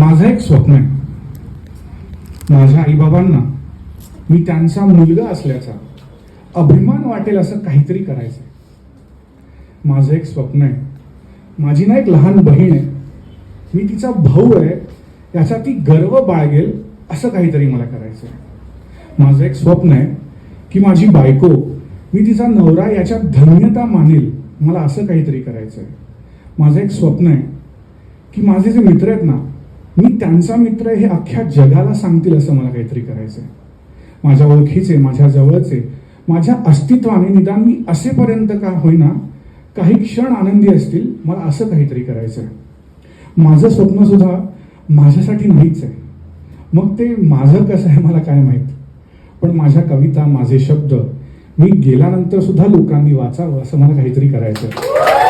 माझं एक स्वप्न आहे. माझ्या आईबाबांना मी त्यांचा मुलगा असल्याचा अभिमान वाटेल असं काहीतरी करायचं आहे माझं एक स्वप्न आहे. माझी ना एक लहान बहीण आहे. मी तिचा भाऊ आहे. याचा ती गर्व बाळगेल असं काहीतरी मला करायचं आहे माझं एक स्वप्न आहे की माझी बायको मी तिचा नवरा याच्यात धन्यता मानेल मला असं काहीतरी करायचं आहे माझं एक स्वप्न आहे की माझे जे मित्र आहेत ना मी त्यांचा मित्र हे अख्ख्या जगाला सांगतील असं मला काहीतरी करायचं आहे माझ्या ओळखीचे माझ्या जवळचे माझ्या अस्तित्वाने निदान मी असेपर्यंत का होईना काही क्षण आनंदी असतील मला असं काहीतरी करायचं आहे माझं स्वप्न सुद्धा माझ्यासाठी नाहीच आहे. मग ते माझं कसं आहे मला काय माहीत? पण माझ्या कविता माझे शब्द मी गेल्यानंतर सुद्धा लोकांनी वाचावं असं मला काहीतरी करायचं आहे